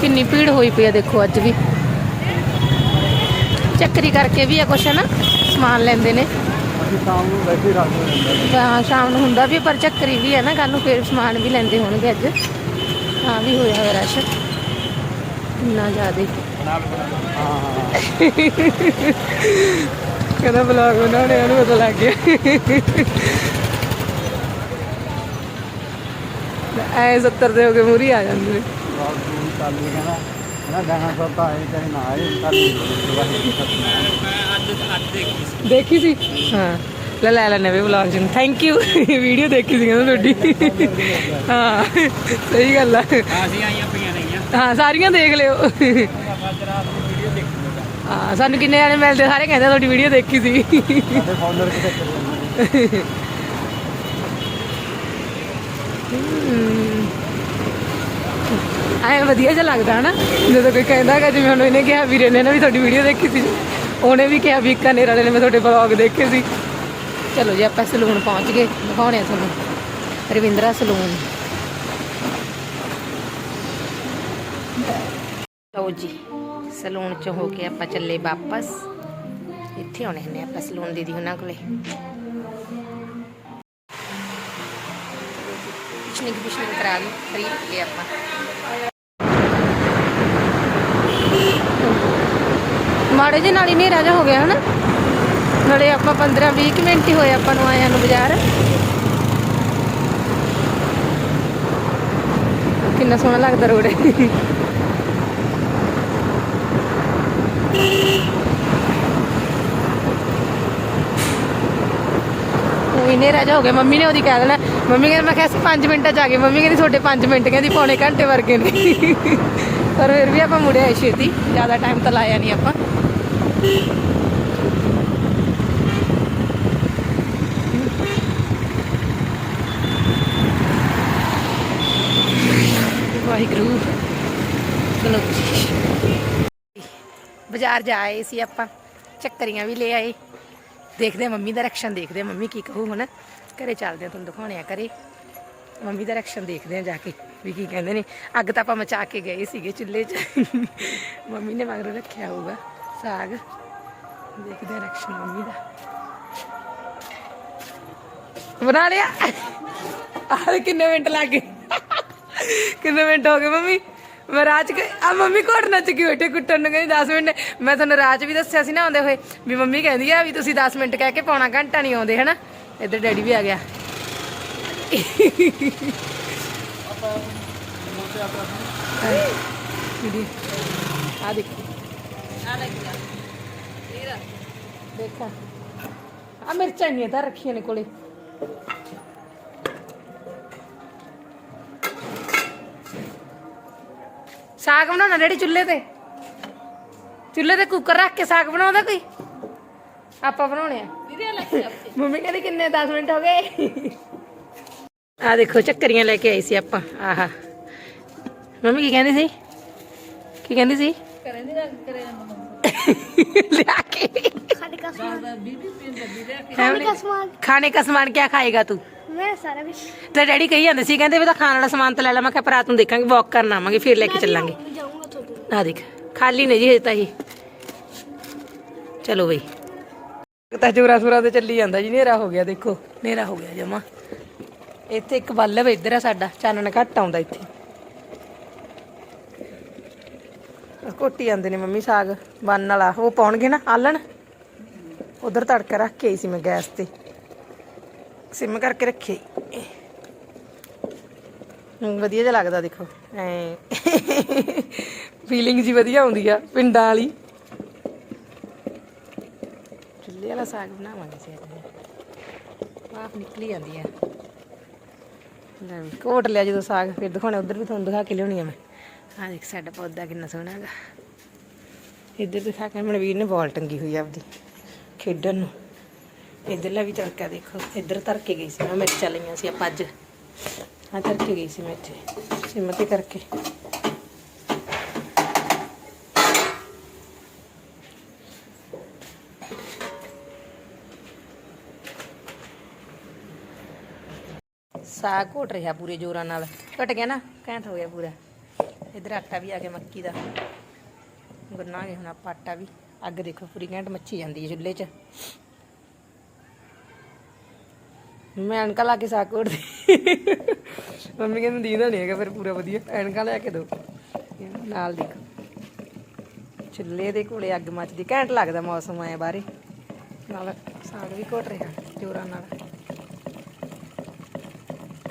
किन्नी भीड़ हुई पी है, देखो अज भी। चक्री करके भी है कुछ, है ना? ਸਮਾਨ ਲੈਂਦੇ ਨੇ। ਅਸੀਂ ਸ਼ਾਮ ਨੂੰ ਵੈਸੇ ਰੱਖ ਦਿੰਦੇ ਹਾਂ। ਸ਼ਾਮ ਨੂੰ ਹੁੰਦਾ ਵੀ ਪਰ ਚੱਕਰੀ ਵੀ ਹੈ ਨਾ ਕੱਲ ਨੂੰ ਫੇਰ ਸਮਾਨ ਵੀ ਲੈਂਦੇ ਹੋਣਗੇ ਅੱਜ। ਹਾਂ ਵੀ ਹੋਇਆ ਹੋਇਆ ਰਸ਼। ਇੰਨਾ ਜ਼ਿਆਦੇ ਹਾਂ। ਹਾਂ ਕਹਿੰਦਾ ਬਲੌਗ ਬਣਾਉਣੇ ਉਹਨੂੰ ਪਤਾ ਲੱਗ ਗਿਆ। ਐ 70 ਦੇ ਹੋ ਕੇ ਮੂਰੀ ਆ ਜਾਂਦੇ। ਚਾਲੂ ਨਾ ਗਾਣਾ ਆਏ ਨਾ ਆਏ ਦੇਖੀ ਸੀ? ਹਾਂ। ਲੈ ਲੈ ਲੈਣੇ ਵੇ ਵਲੌਗ ਚ ਥੈਂਕ ਯੂ ਵੀਡੀਓ ਦੇਖੀ ਸੀ ਕਹਿੰਦਾ ਤੁਹਾਡੀ। ਹਾਂ। ਸਹੀ ਗੱਲ ਆ। ਅਸੀਂ ਆਈਆਂ ਪਈਆਂ ਨਹੀਂਆਂ ਹਾਂ ਸਾਰੀਆਂ ਦੇਖ ਲਿਓ। ਹਾਂ ਸਾਨੂੰ ਕਿੰਨੇ ਜਾਣੇ ਮਿਲਦੇ ਸਾਰੇ ਕਹਿੰਦੇ ਤੁਹਾਡੀ ਵੀਡੀਓ ਦੇਖੀ ਸੀ। ਕਿਤੇ ਐ ਵਧੀਆ ਜਿਹਾ ਲੱਗਦਾ ਹਨਾ। ਜਦੋਂ ਕੋਈ ਕਹਿੰਦਾ ਹੈਗਾ, ਜਿਵੇਂ ਹੁਣ ਇਹਨੇ ਕਿਹਾ, ਵੀਰੇ ਨੇ ਨਾ ਵੀ ਤੁਹਾਡੀ ਵੀਡੀਓ ਦੇਖੀ ਸੀ। ਉਹਨੇ ਵੀ ਕਿਹਾ ਵੀ ਵਾਲੇ ਨੇ ਮੈਂ ਤੁਹਾਡੇ ਵਲੌਗ ਦੇਖੇ ਸੀ। ਚਲੋ ਜੀ, ਆਪਾਂ ਸਲੂਨ ਪਹੁੰਚ ਗਏ। ਦਿਖਾਉਣੇ ਤੁਹਾਨੂੰ। ਰਵਿੰਦਰਾ ਸਲੂਨ। ਲਓ ਜੀ, ਸਲੂਨ ਚ ਹੋ ਕੇ ਆਪਾਂ ਚੱਲੇ ਵਾਪਸ। ਇੱਥੇ ਆਉਣੇ ਨੇ ਆਪਾਂ ਸਲੂਨ ਦੀਦੀ ਉਹਨਾਂ ਕੋਲੇ। ਪਿਛਣੀ ਪਿਛਣੀ ਕਰਾ ਲਈ, ਖਰੀਦ ਕੇ ਆਪਾਂ। ਮਾੜੇ ਜਿਹੇ ਨਾਲ ਹੀ ਹਨੇਰਾ ਜਿਹਾ ਹੋ ਗਿਆ ਹਨਾ। ਨਾਲੇ ਆਪਾਂ 15 20 ਮਿੰਟ ਹੀ ਹੋਏ ਆਪਾਂ ਨੂੰ ਆਇਆਂ ਨੂੰ ਬਾਜ਼ਾਰ। ਕਿੰਨਾ ਸੋਹਣਾ ਲੱਗਦਾ ਰੋਡ। ਉਹ ਹਨੇਰਾ ਜਿਹਾ ਹੋ ਗਿਆ। ਮੰਮੀ ਨੇ ਉਹਦੀ ਕਹਿ ਦੇਣਾ। ਮੰਮੀ ਕਹਿੰਦੀ, ਮੈਂ ਕਿਹਾ ਸੀ 5 ਮਿੰਟਾਂ ਚ ਆ ਗਏ। ਮੰਮੀ ਕਹਿੰਦੀ, ਤੁਹਾਡੇ 5 ਮਿੰਟ ਕਹਿੰਦੀ, ਪੌਣੇ ਘੰਟੇ ਵਰਗੇ ਨੇ। ਪਰ ਫਿਰ ਵੀ ਆਪਾਂ ਮੁੜਿਆ ਛੇਤੀ, ਜ਼ਿਆਦਾ ਟਾਈਮ ਤਾਂ ਲਾਇਆ ਨਹੀਂ ਆਪਾਂ। ਵਾਹਿਗੁਰੂ। ਚਲੋ ਬਾਜ਼ਾਰ ਜਾ ਆਏ ਸੀ ਆਪਾਂ, ਚੱਕਰੀਆਂ ਵੀ ਲੈ ਆਏ। ਦੇਖਦੇ ਆ ਮੰਮੀ ਦਾ ਰਿਐਕਸ਼ਨ ਦੇਖਦੇ ਆ ਮੰਮੀ ਕੀ ਕਹੂ ਹੁਣ। ਘਰੇ ਚੱਲਦੇ ਆ ਤੁਹਾਨੂੰ ਦਿਖਾਉਣੇ ਆ ਘਰੇ। ਮੰਮੀ ਦਾ ਰਿਐਕਸ਼ਨ ਦੇਖਦੇ ਆ ਜਾ ਕੇ। ਵੀ ਕੀ ਕਹਿੰਦੇ ਨੇ, ਅੱਗ ਤਾਂ ਆਪਾਂ ਮਚਾ ਕੇ ਗਏ ਸੀਗੇ ਚੁੱਲ੍ਹੇ 'ਚ। ਮੰਮੀ ਨੇ ਮਗਰ ਰੱਖਿਆ ਹੋਊਗਾ ਸਾਗ। ਦੇਖਦੇ ਆ ਮੰਮੀ ਦਾ। ਬਣਾ ਲਿਆ? ਆਹ ਕਿੰਨੇ ਮਿੰਟ ਲੱਗ ਗਏ। ਕਿੰਨੇ ਮਿੰਟ ਹੋ ਗਏ ਮੰਮੀ? ਮੈਂ ਰਾਜ ਕੇ ਆ ਮੰਮੀ ਘੋੜਨਾ ਚ ਕੇ ਬੈਠੇ ਕੁੱਟਣ ਨੂੰ ਕਹਿੰਦੀ 10 ਮਿੰਟ। ਮੈਂ ਤੁਹਾਨੂੰ ਰਾਜ ਵੀ ਦੱਸਿਆ ਸੀ ਨਾ ਆਉਂਦੇ ਹੋਏ ਵੀ ਮੰਮੀ ਕਹਿੰਦੀ ਆ ਵੀ ਤੁਸੀਂ 10 ਮਿੰਟ ਕਹਿ ਕੇ ਪੌਣਾ ਘੰਟਾ ਨਹੀਂ ਆਉਂਦੇ, ਹਨਾ? ਇੱਧਰ ਡੈਡੀ ਵੀ ਆ ਗਿਆ। ਦੇਖਾ ਆ ਮਿਰਚਾਂ ਨਹੀਂ ਤਾਂ ਰੱਖੀਆਂ ਨੇ ਕੋਲੇ ਸਾਗ ਬਣਾਉਣਾ ਡੈਡੀ ਚੁੱਲ੍ਹੇ ਤੇ। ਚੁੱਲ੍ਹੇ ਤੇ ਕੁੱਕਰ ਰੱਖ ਕੇ ਸਾਗ ਬਣਾਉਂਦਾ ਕੋਈ? ਆਪਾਂ ਬਣਾਉਣੇ ਆ। ਮੰਮੀ ਕਹਿੰਦੀ ਕਿੰਨੇ 10 ਮਿੰਟ ਹੋ ਗਏ। ਆ ਦੇਖੋ ਚੱਕਰੀਆਂ ਲੈ ਕੇ ਆਈ ਸੀ ਆਪਾਂ ਆਹਾ ਮੰਮੀ ਕੀ ਕਹਿੰਦੀ ਸੀ ਕੀ ਕਹਿੰਦੀ ਸੀ ਕਰੇ ਨਹੀਂ ਰੱਖ ਕਰੇ ਲਿਆ ਕੇ खाने का सामान ਬੀਬੀ ਪਿੰਡ ਵੀਰੇ खाने का सामान ਖਾਣੇ का ਸਮਾਨ ਕੀ ਖਾਏਗਾ ਤੂੰ मैं सारा कुछ ਤੇ ਡੈਡੀ ਕਹੀ ਜਾਂਦੇ ਸੀ ਕਹਿੰਦੇ ਵੀ ਤਾਂ ਖਾਣ ਵਾਲਾ ਸਮਾਨ ਤਾਂ ਲੈ ਲਾ ਮੈਂ ਕਿਹਾ ਪਰ ਰਾਤ ਨੂੰ ਦੇਖਾਂਗੇ ਵਾਕ ਕਰਨ ਆਵਾਂਗੇ ਫਿਰ ਲੈ ਕੇ ਚੱਲਾਂਗੇ मैं जाऊंगा थोड़ी देर ਆ ਦੇਖ ਖਾਲੀ ਨਹੀਂ ਜੀ ਹਜੇ ਤਾਂ ਇਹ ਚਲੋ ਬਈ ਤਾਂ ਜੋਰਾ ਸੂਰਾ ਤੇ ਚੱਲੀ ਜਾਂਦਾ ਜੀ ਹਨੇਰਾ ਹੋ ਗਿਆ ਦੇਖੋ ਹਨੇਰਾ ਹੋ ਗਿਆ ਜਮਾ ਇੱਥੇ ਇੱਕ ਬੱਲਬ ਇੱਧਰ ਆ ਸਾਡਾ, ਚਾਨਣ ਘੱਟ ਆਉਂਦਾ ਇੱਥੇ। ਕੋਟੀ ਜਾਂਦੇ ਨੇ ਮੰਮੀ ਸਾਗ ਬੰਨ ਵਾਲਾ, ਉਹ ਪਾਉਣਗੇ ਨਾ ਆਲਣ। ਉਧਰ ਤੜਕਾ ਰੱਖ ਕੇ ਆਈ ਸੀ ਮੈਂ ਗੈਸ ਤੇ। ਸਿਮ ਕਰਕੇ ਰੱਖੇ। ਵਧੀਆ ਜਿਹਾ ਲੱਗਦਾ ਦੇਖੋ, ਐ। ਫੀਲਿੰਗ ਜੀ ਵਧੀਆ ਆਉਂਦੀ ਆ, ਪਿੰਡਾਂ ਵਾਲੀ। ਚੁੱਲ੍ਹੇ ਵਾਲਾ ਸਾਗ ਬਣਾਵਾਂਗੇ ਸੀ ਅੱਜ। ਆਪ ਨਿਕਲੀ ਜਾਂਦੀ ਆ। ਲੈ ਵੀ, ਘੋਟ ਲਿਆ ਜਦੋਂ ਸਾਗ ਫਿਰ ਦਿਖਾਉਣਾ ਉਧਰ ਵੀ ਤੁਹਾਨੂੰ ਦਿਖਾ ਕੇ ਲਿਆਉਣੀ ਆ ਮੈਂ। ਆਹ ਦੇਖ ਸਾਡਾ ਪੌਦਾ ਕਿੰਨਾ ਸੋਹਣਾ ਹੈਗਾ। ਇੱਧਰ ਦਿਖਾ ਕੇ ਮਨਵੀਰ ਨੇ ਬਾਲ ਟੰਗੀ ਹੋਈ ਆ ਆਪਦੀ ਖੇਡਣ ਨੂੰ। ਇੱਧਰਲਾ ਵੀ ਤੜਕਾ ਦੇਖੋ ਇੱਧਰ ਧਰ ਕੇ ਗਈ ਸੀ ਮੈਂ ਮਿਰਚਾਂ ਲਈਆਂ ਸੀ ਆਪਾਂ ਅੱਜ। ਹਾਂ ਧਰ ਕੇ ਗਈ ਸੀ ਮੈਂ ਇੱਥੇ ਸਿਮ ਤੇ ਕਰਕੇ। ਸਾਗ ਘੋਟ ਰਿਹਾ ਪੂਰੇ ਜੋਰਾਂ ਨਾਲ। ਘਟ ਗਿਆ ਨਾ, ਘੈਂਟ ਹੋ ਗਿਆ ਪੂਰਾ। ਇਧਰ ਆਟਾ ਵੀ ਆ ਗਿਆ ਮੱਕੀ ਦਾ। ਗੁੰਨਾਂਗੇ ਹੁਣ ਆਪਾਂ ਆਟਾ ਵੀ। ਅੱਗ ਦੇਖੋ ਪੂਰੀ ਘੈਂਟ ਮੱਛੀ ਜਾਂਦੀ ਹੈ ਚੁੱਲ੍ਹੇ 'ਚ। ਮੈਂ ਐਨਕਾਂ ਲਾ ਕੇ ਸਾਗ ਘੋਟਦੀ। ਮੰਮੀ ਕਹਿੰਦੀ ਦੀਦਾ ਨਹੀਂ ਹੈਗਾ, ਫਿਰ ਪੂਰਾ ਵਧੀਆ। ਐਨਕਾਂ ਲੈ ਕੇ ਦੋ। ਨਾਲ ਦੇਖੋ। ਚੁੱਲ੍ਹੇ ਦੇ ਕੋਲੇ ਅੱਗ ਮੱਚਦੀ। ਘੈਂਟ ਲੱਗਦਾ ਮੌਸਮ ਆਇਆ ਬਾਰੇ ਨਾਲ ਸਾਗ ਵੀ ਘੋਟ ਰਿਹਾ ਜੋਰਾਂ ਨਾਲ।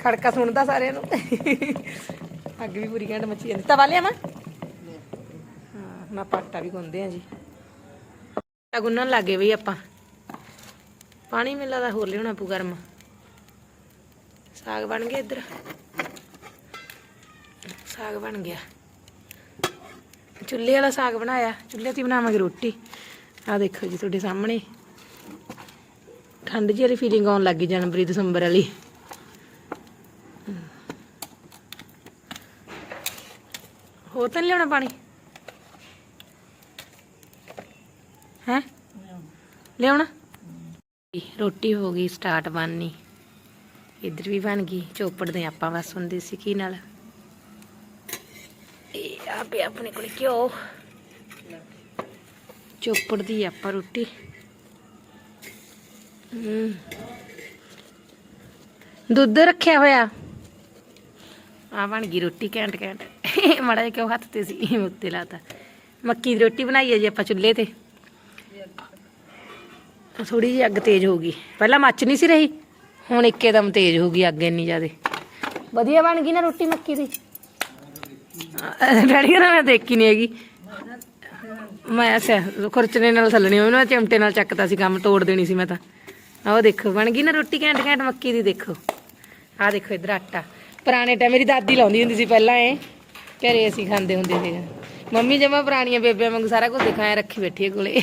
ਖੜਕਾ ਸੁਣਦਾ ਸਾਰਿਆਂ ਨੂੰ। ਅੱਗ ਵੀ ਪੂਰੀ ਘੰਟ ਮੱਚੀ ਜਾਂਦੀ। ਤਵਾ ਲਿਆ ਹਾਂ, ਮੈਂ ਪਾਟਾ ਵੀ ਗੁੰਨਦੇ ਆ ਜੀ। ਆਟਾ ਗੁੰਨਣ ਲੱਗੇ ਬਈ ਆਪਾਂ। ਪਾਣੀ ਮਿਲਦਾ ਦਾ ਹੋਰ ਲਿਆਉਣਾ ਪੂ ਗਰਮ। ਸਾਗ ਬਣ ਗਿਆ ਇੱਧਰ। ਸਾਗ ਬਣ ਗਿਆ। ਚੁੱਲ੍ਹੇ ਵਾਲਾ ਸਾਗ ਬਣਾਇਆ। ਚੁੱਲ੍ਹੇ ਤੇ ਬਣਾਵਾਂਗੇ ਰੋਟੀ। ਆ ਦੇਖੋ ਜੀ ਤੁਹਾਡੇ ਸਾਹਮਣੇ। ਠੰਡ ਜਿਹੀ ਵਾਲੀ ਫੀਲਿੰਗ ਆਉਣ ਲੱਗੀ ਜਨਵਰੀ ਦਸੰਬਰ ਵਾਲੀ। ਹੋਰ ਤਾਂ ਨੀ ਲਿਆਉਣਾ ਪਾਣੀ? ਹੈ? ਲਿਆਉਣਾ? ਰੋਟੀ ਹੋ ਗਈ ਸਟਾਰਟ ਬਣਨੀ। ਇੱਧਰ ਵੀ ਬਣ ਗਈ ਚੋਪੜਦੇ ਆਪਾਂ ਬਸ ਹੁੰਦੇ ਸੀ ਘੀ ਨਾਲ? ਇਹ ਆ ਆਪਣੇ ਕੋਲ ਘਿਓ। ਚੋਪੜਦੀ ਆਪਾਂ ਰੋਟੀ। ਹਮ। ਦੁੱਧ ਰੱਖਿਆ ਹੋਇਆ? ਆ ਬਣ ਗਈ ਰੋਟੀ ਘੈਂਟ ਘੈਂਟ ਮੜਾ ਜਿਹਾ ਕਿਉਂ ਹੱਥ ਤੇ ਸੀ? ਉੱਤੇ ਲਾਤਾ। ਮੱਕੀ ਦੀ ਰੋਟੀ ਬਣਾਈ ਹੈ ਜੀ ਆਪਾਂ ਚੁੱਲ੍ਹੇ ਤੇ। ਥੋੜੀ ਜਿਹੀ ਅੱਗ ਤੇਜ਼ ਹੋ ਗਈ। ਪਹਿਲਾਂ ਮੱਚ ਨਹੀਂ ਸੀ ਰਹੀ ਹੁਣ ਇੱਕੇਦਮ ਤੇਜ਼ ਹੋ ਗਈ ਅੱਗ ਇੰਨੀ ਜ਼ਿਆਦੇ। ਵਧੀਆ ਬਣ ਗਈ ਨਾ ਰੋਟੀ ਮੱਕੀ ਦੀ? ਡੈਡੀ ਕਹਿੰਦਾ ਮੈਂ ਦੇਖੀ ਨਹੀਂ ਹੈਗੀ। ਮੈਂ ਅੱਛਾ ਖੁਰਚਣੇ ਨਾਲ ਥੱਲਣੀ ਉਹਨੂੰ ਚਿਮਟੇ ਨਾਲ ਚੱਕਦਾ ਸੀ ਕੰਮ ਤੋੜ ਦੇਣੀ ਸੀ ਮੈਂ ਤਾਂ। ਆਹ ਦੇਖੋ ਬਣ ਗਈ ਨਾ ਰੋਟੀ ਘੈਂਟ ਘੈਂਟ ਮੱਕੀ ਦੀ ਦੇਖੋ। ਆਹ ਦੇਖੋ ਇਧਰ ਆਟਾ। ਪੁਰਾਣੇ ਟਾਈਮ ਮੇਰੀ ਦਾਦੀ ਲਾਉਂਦੀ ਹੁੰਦੀ ਸੀ ਪਹਿਲਾਂ ਇਹ। ਘਰੇ ਅਸੀਂ ਖਾਂਦੇ ਹੁੰਦੇ ਸੀਗੇ। ਮੰਮੀ ਜਮਾ ਪੁਰਾਣੀਆਂ ਬੇਬਿਆਂ ਵਾਂਗੂ ਸਾਰਾ ਕੁਝ ਦਿਖਾਇਆ, ਰੱਖੀ ਬੈਠੀ ਹੈ ਕੋਲੇ।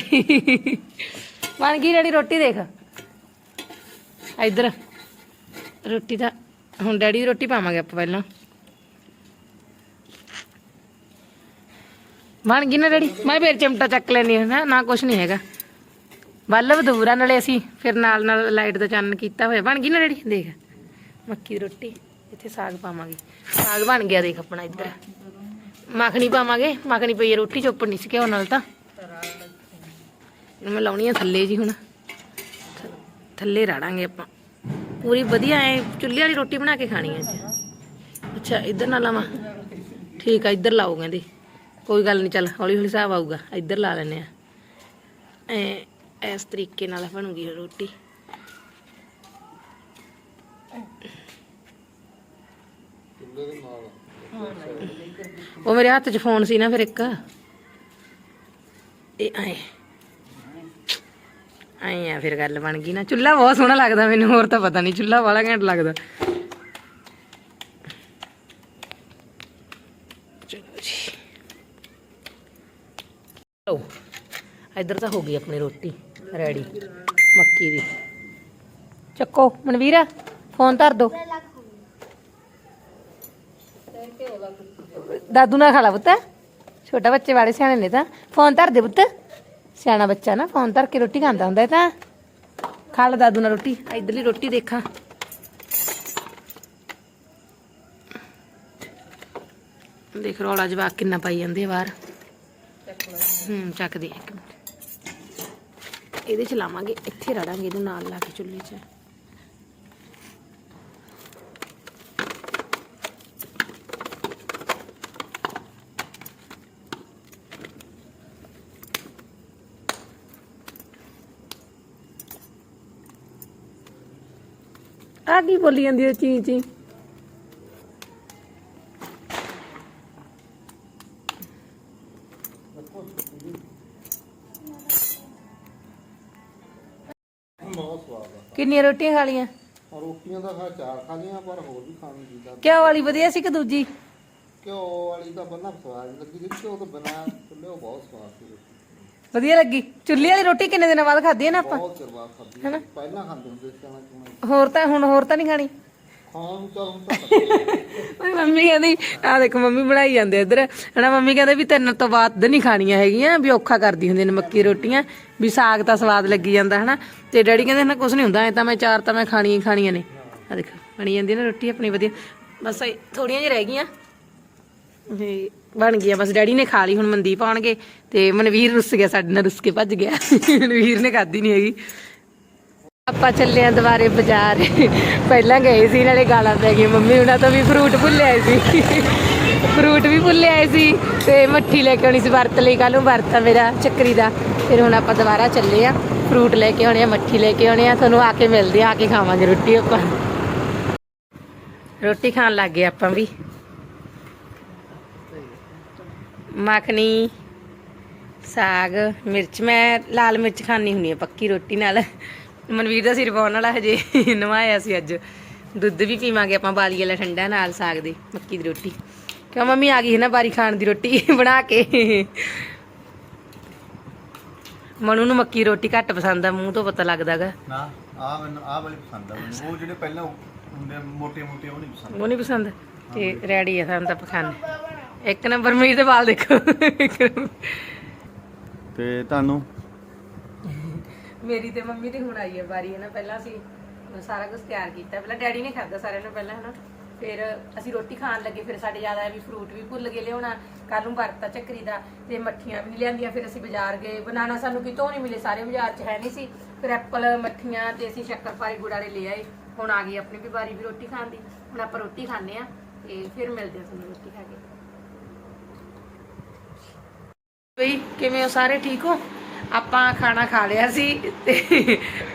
ਬਣ ਗਈ ਡੈਡੀ, ਰੋਟੀ ਦੇਖ। ਇਧਰ। ਰੋਟੀ ਦਾ ਹੁਣ ਡੈਡੀ ਦੀ ਰੋਟੀ ਪਾਵਾਂਗੇ ਆਪਾਂ ਪਹਿਲਾਂ। ਬਣ ਗਈ ਨਾ ਡੈਡੀ? ਮੈਂ ਫੇਰ ਚਿਮਟਾ ਚੱਕ ਲੈਣੀ ਹੈ ਨਾ ਕੁਛ ਨਹੀਂ ਹੈਗਾ। ਬੱਲਬ ਆ ਨਾਲੇ ਅਸੀਂ ਫਿਰ ਨਾਲ ਨਾਲ ਲਾਈਟ ਦਾ ਚਾਨਣ ਕੀਤਾ ਹੋਇਆ। ਬਣ ਗਈ ਨਾ ਡੈਡੀ? ਦੇਖ, ਮੱਕੀ ਦੀ ਰੋਟੀ। ਇੱਥੇ ਸਾਗ ਪਾਵਾਂਗੇ। ਸਾਗ ਬਣ ਗਿਆ ਦੇਖ ਆਪਣਾ ਇੱਧਰ। ਮੱਖਣੀ ਪਾਵਾਂਗੇ। ਮੱਖਣੀ ਪਈ ਹੈ ਰੋਟੀ, ਚੋਪੜ ਨਹੀਂ ਸੀ ਘਿਓ ਨਾਲ ਤਾਂ। ਮੈਂ ਲਾਉਣੀ ਆ ਥੱਲੇ ਜੀ ਹੁਣ। ਥ- ਥੱਲੇ ਰਾੜਾਂਗੇ ਆਪਾਂ। ਪੂਰੀ ਵਧੀਆ ਐ ਚੁੱਲ੍ਹੇ ਵਾਲੀ ਰੋਟੀ ਬਣਾ ਕੇ ਖਾਣੀ ਹੈ ਅੱਜ ਅੱਛਾ, ਇੱਧਰ ਨਾ ਲਾਵਾਂ। ਠੀਕ ਆ, ਇੱਧਰ ਲਾਓ ਕਹਿੰਦੇ। ਕੋਈ ਗੱਲ ਨਹੀਂ, ਚੱਲ ਹੌਲੀ ਹੌਲੀ ਹਿਸਾਬ ਆਊਗਾ। ਇੱਧਰ ਲਾ ਲੈਨੇ ਆ। ਐ, ਇਸ ਤਰੀਕੇ ਨਾਲ ਬਣੂਗੀ ਰੋਟੀ। ਉਹ ਮੇਰੇ ਹੱਥ 'ਚ ਫੋਨ ਸੀ ਨਾ ਫਿਰ ਇੱਕ। ਇਹ ਆਏ। ਆਏ ਆ ਫਿਰ ਗੱਲ ਬਣ ਗਈ ਨਾ। ਚੁੱਲ੍ਹਾ ਬਹੁਤ ਸੋਹਣਾ ਲੱਗਦਾ ਮੈਨੂੰ, ਹੋਰ ਤਾਂ ਪਤਾ ਨਹੀਂ, ਚੁੱਲ੍ਹਾ ਵਾਲਾ ਘੈਂਟ ਲੱਗਦਾ। ਚਲੋ ਜੀ। ਲਓ, ਇੱਧਰ ਤਾਂ ਹੋ ਗਈ ਆਪਣੀ ਰੋਟੀ, ਰੈਡੀ, ਮੱਕੀ ਦੀ। ਚੱਕੋ, ਮਨਵੀਰ, ਫੋਨ ਧਰ ਦੋ। ਦਾਦੂ ਨਾਲ ਖਾ ਲਾ ਪੁੱਤ। ਛੋਟਾ ਬੱਚੇ ਵਾਲੇ ਸਿਆਣੇ ਨੇ ਤਾਂ। ਫੋਨ ਧਰ ਦੇ ਪੁੱਤ। ਸਿਆਣਾ ਬੱਚਾ ਨਾ, ਫੋਨ ਧਰ ਕੇ ਰੋਟੀ ਖਾਂਦਾ ਹੁੰਦਾ ਇਹ ਤਾਂ। ਖਾ ਲਾ ਦਾਦੂ ਨਾਲ ਰੋਟੀ। ਆ ਰੋਟੀ ਦੇਖਾਂ। ਦੇਖ ਰੌਲਾ ਜਵਾਕ ਕਿੰਨਾ ਪਾਈ ਜਾਂਦੇ ਆ ਬਾਹਰ। ਹੂੰ, ਚੱਕਦੇ ਆ ਇੱਕ ਮਿੰਟ। ਇਹਦੇ ਚ ਲਾਵਾਂਗੇ, ਇੱਥੇ ਰੜਾਂਗੇ ਇਹਨੂੰ ਨਾਲ ਲਾ ਕੇ ਚੁੱਲ੍ਹੇ 'ਚ। ਆ ਕੀ ਬੋਲੀ ਜਾਂਦੀ ਹੈ ਚੀ ਚੀ? ਕਿੰਨੀਆਂ ਰੋਟੀਆਂ ਖਾ ਲੀਆਂ ਰੋਟੀਆਂ ਖਾ ਚਾਰ ਖਾ ਲਈਆਂ ਪਰ ਹੋਰ ਵੀ ਖਾਣ ਨੂੰ ਜੀਦਾ ਘਿਓ ਵਾਲੀ ਵਧੀਆ ਸੀ ਕਿ ਦੂਜੀ? ਘਿਓ ਵਾਲੀ ਤਾਂ ਬੰਨਾ ਸਵਾਦ ਨੀ ਲੱਗੀ ਜਿਹੜੀ ਘਿਓ ਤੋਂ ਬਿਨਾ ਚੁੱਲ੍ਹੇ ਉਹ ਬਹੁਤ ਸਵਾਦ ਸੀ ਰੋਟੀ। ਵਧੀਆ ਲੱਗੀ। ਚੁੱਲ੍ਹੇ ਵਾਲੀ ਰੋਟੀ ਕਿੰਨੇ ਦਿਨਾਂ ਬਾਅਦ ਖਾਧੀ ਹੈ ਨਾ ਆਪਾਂ? ਬਹੁਤ ਚਿਰ ਬਾਅਦ ਖਾਧੀ। ਪਹਿਲਾਂ ਖਾਂਦੇ ਹੁੰਦੇ ਸੀ ਚਾਣਾ ਚੂਣਾ ਹੋਰ ਤਾਂ ਹੁਣ ਹੋਰ ਤਾਂ ਨਹੀਂ ਖਾਣੀ? ਖਾਣ ਤਾਂ ਹੁਣ ਤਾਂ ਮੰਮੀ ਕਹਿੰਦੀ ਆ ਦੇਖੋ ਮੰਮੀ ਬਣਾਈ ਜਾਂਦੇ ਇੱਧਰ। ਹਨਾ ਮੰਮੀ ਕਹਿੰਦੇ ਵੀ ਤਿੰਨ ਤੋਂ ਬਾਅਦ ਨਹੀਂ ਖਾਣੀਆਂ ਹੈਗੀਆਂ ਵੀ ਔਖਾ ਕਰਦੀ ਹੁੰਦੀ ਨੇ ਮੱਕੀ ਰੋਟੀਆਂ ਵੀ ਸਾਗ ਤਾਂ ਸਵਾਦ ਲੱਗੀ ਜਾਂਦਾ ਹਨਾ। ਤੇ ਡੈਡੀ ਕਹਿੰਦੇ ਨਾ ਕੁਝ ਨਹੀਂ ਹੁੰਦਾ ਐ ਤਾਂ ਮੈਂ ਚਾਰ ਤਾਂ ਮੈਂ ਖਾਣੀਆਂ ਹੀ ਖਾਣੀਆਂ ਨੇ। ਆ ਦੇਖੋ ਬਣੀ ਜਾਂਦੀ ਨਾ ਰੋਟੀ ਆਪਣੀ ਵਧੀਆ। ਬਸ ਥੋੜੀਆਂ ਜਿਹੀਆਂ ਰਹਿ ਗਈਆਂ। ਵੀ ਬਣ ਗਈ ਆ। ਬਸ ਡੈਡੀ ਨੇ ਖਾ ਲਈ, ਹੁਣ ਮਨਦੀਪ ਆਉਣਗੇ ਤੇ ਮਨਵੀਰ ਰੁੱਸ ਗਿਆ, ਸਾਡੇ ਨਾਲ ਰੁੱਸ ਕੇ ਭੱਜ ਗਿਆ। [LAUGHS] ਮਨਵੀਰ ਨੇ ਖਾਧੀ ਨਹੀਂ ਹੈਗੀ। ਆਪਾਂ ਚੱਲੇ ਆ ਦੁਬਾਰੇ ਬਾਜ਼ਾਰ। [LAUGHS] ਪਹਿਲਾਂ ਗਏ ਸੀ, ਨਾਲੇ ਗਾਲਾਂ ਪੈ ਗਈਆਂ। ਮੰਮੀ ਉਹਨਾਂ ਤੋਂ ਵੀ ਫਰੂਟ ਭੁੱਲੇ ਆਏ ਸੀ। [LAUGHS] ਫਰੂਟ ਵੀ ਭੁੱਲੇ ਆਏ ਸੀ ਤੇ ਮੱਠੀ ਲੈ ਕੇ ਆਉਣੀ ਸੀ ਵਰਤ ਲਈ ਕੱਲ ਨੂੰ ਵਰਤ ਆ ਮੇਰਾ ਚੱਕਰੀ ਦਾ। ਫਿਰ ਹੁਣ ਆਪਾਂ ਦੁਬਾਰਾ ਚੱਲੇ ਆ। ਫਰੂਟ ਲੈ ਕੇ ਆਉਣੇ ਆ, ਮੱਠੀ ਲੈ ਕੇ ਆਉਣੇ ਆ। ਤੁਹਾਨੂੰ ਆ ਕੇ ਮਿਲਦੇ ਆ ਆ ਕੇ ਖਾਵਾਂਗੇ ਰੋਟੀ ਆਪਾਂ। ਰੋਟੀ ਖਾਣ ਲੱਗ ਗਏ ਆਪਾਂ ਵੀ। ਮੱਖਣੀ ਸਾਗ ਮਿਰਚ। ਮੈਂ ਲਾਲ ਮਿਰਚ ਖਾਣੀ ਹੁੰਨੀ ਆ ਪੱਕੀ ਰੋਟੀ ਨਾਲ। ਮਨਵੀਰ ਦਾ ਸਿਰ ਪਾਉਣ ਵਾਲਾ ਹਜੇ ਨਵਾਇਆ ਸੀ ਅੱਜ। ਦੁੱਧ ਵੀ ਪੀਵਾਂਗੇ ਆਪਾਂ ਬਾਲੀ ਵਾਲਾ ਠੰਡਾ ਨਾਲ ਸਾਗ ਦੇ ਮੱਕੀ ਦੀ ਰੋਟੀ। ਕਿਉਂ ਮੰਮੀ ਆ ਗਈ ਹੈ ਨਾ ਬਾਰੀ ਖਾਣ ਦੀ ਰੋਟੀ ਬਣਾ ਕੇ। ਮਨੂ ਨੂੰ ਮੱਕੀ ਰੋਟੀ ਘੱਟ ਪਸੰਦ ਆ ਮੂੰਹ ਤੋਂ ਪਤਾ ਲੱਗਦਾਗਾ ਨਾ ਆ ਮੈਨੂੰ ਆ ਵਾਲੀ ਪਸੰਦ ਆ ਮੈਨੂੰ। ਉਹ ਜਿਹੜੇ ਪਹਿਲਾਂ ਹੁੰਦੇ ਮੋਟੇ ਮੋਟੇ ਉਹ ਨਹੀਂ ਪਸੰਦ। ਉਹ ਨਹੀਂ ਪਸੰਦ? ਤੇ ਰੈਡੀ ਆ ਸਾਨੂੰ ਤਾਂ ਪਖਾਨੇ ਇੱਕ ਨੰਬਰ ਮੇਰੀ ਤੇ ਵਾਲ ਦੇਖੋ। ਤੇ ਤੁਹਾਨੂੰ? ਮੇਰੀ ਤੇ ਮੰਮੀ ਦੀ ਹੁਣ ਆਈ ਹੈ ਵਾਰੀ ਹੈ ਨਾ ਪਹਿਲਾਂ ਅਸੀਂ ਸਾਰਾ ਕੁਝ ਤਿਆਰ ਕੀਤਾ। ਪਹਿਲਾਂ ਡੈਡੀ ਨੇ ਖਾਦਾ ਸਾਰਿਆਂ ਨੂੰ ਪਹਿਲਾਂ ਹਨਾ। ਫਿਰ ਅਸੀਂ ਰੋਟੀ ਖਾਣ ਲੱਗੇ ਫਿਰ ਸਾਡੇ ਜ਼ਿਆਦਾ ਵੀ ਫਰੂਟ ਵੀ ਭੁੱਲ ਗਏ ਲਿਆਉਣਾ ਕੱਲ ਨੂੰ ਵਰਤਾ ਚੱਕਰੀ ਦਾ ਤੇ ਮੱਠੀਆਂ ਵੀ ਨੀ ਲਿਆਂਦੀਆਂ ਫਿਰ ਅਸੀਂ ਬਾਜ਼ਾਰ ਗਏ। ਬਨਾਨਾ ਸਾਨੂੰ ਕਿਤੋਂ ਨਹੀਂ ਮਿਲੇ ਸਾਰੇ ਬਾਜ਼ਾਰ 'ਚ ਹੈ ਨਹੀਂ ਸੀ। ਫਿਰ ਐਪਲ ਮੱਠੀਆਂ ਤੇ ਅਸੀਂ ਸ਼ੱਕਰਪਾਰੇ ਗੁੜਾਰੇ ਲੈ ਆਏ। ਹੁਣ ਆ ਗਈ ਆਪਣੀ ਵੀ ਵਾਰੀ ਵੀ ਰੋਟੀ ਖਾਣ ਦੀ। ਹੁਣ ਆਪਾਂ ਰੋਟੀ ਖਾਣੇ ਆ ਤੇ ਫਿਰ ਮਿਲਦੇ ਆ ਤੁਹਾਨੂੰ ਰੋਟੀ ਖਾ ਕੇ। ਬਈ, ਕਿਵੇਂ ਹੋ ਸਾਰੇ? ਠੀਕ ਹੋ? ਆਪਾਂ ਖਾਣਾ ਖਾ ਲਿਆ ਸੀ। ਤੇ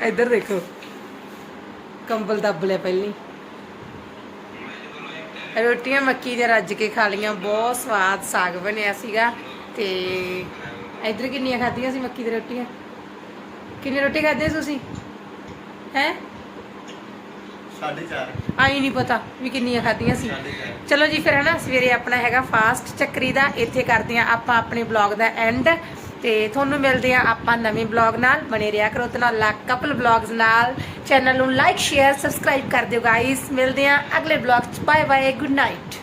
ਇੱਧਰ ਦੇਖੋ। ਕੰਬਲ ਦੱਬ ਲਿਆ ਪਹਿਲੀ। ਰੋਟੀਆਂ ਮੱਕੀ ਦੀਆਂ ਰੱਜ ਕੇ ਖਾ ਲੀਆਂ ਬਹੁਤ ਸਵਾਦ ਸਾਗ ਬਣਿਆ ਸੀਗਾ। ਤੇ ਇੱਧਰ ਕਿੰਨੀਆਂ ਖਾਧੀਆਂ ਸੀ ਮੱਕੀ ਦੀ ਰੋਟੀਆਂ? ਕਿੰਨੀ ਰੋਟੀ ਖਾਧੀਆਂ ਤੁਸੀਂ? ਹੈ? 4.5 ਆਈ ਨਹੀਂ ਪਤਾ ਵੀ ਕਿੰਨੀਆਂ ਖਾਧੀਆਂ ਸੀ। ਚਲੋ ਜੀ ਫਿਰ ਹਨਾ ਸਵੇਰੇ ਆਪਣਾ ਹੈਗਾ ਫਾਸਟ ਚੱਕਰੀ ਦਾ। ਇੱਥੇ ਕਰਦੇ ਆ ਆਪਾਂ ਆਪਣੇ ਬਲੌਗ ਦਾ ਐਂਡ ਤੇ ਤੁਹਾਨੂੰ ਮਿਲਦੇ ਆ ਆਪਾਂ ਨਵੇਂ ਬਲੌਗ ਨਾਲ। ਬਣੇ ਰਿਹਾ ਕਰੋ ਤੇ ਨਾਲ ਕਪਲ ਬਲੌਗਸ ਨਾਲ। ਚੈਨਲ ਨੂੰ ਲਾਈਕ ਸ਼ੇਅਰ ਸਬਸਕ੍ਰਾਈਬ ਕਰ ਦਿਓ ਗਾਇਸ ਮਿਲਦੇ ਆ ਅਗਲੇ ਬਲੌਗ ਚ। Bye bye good night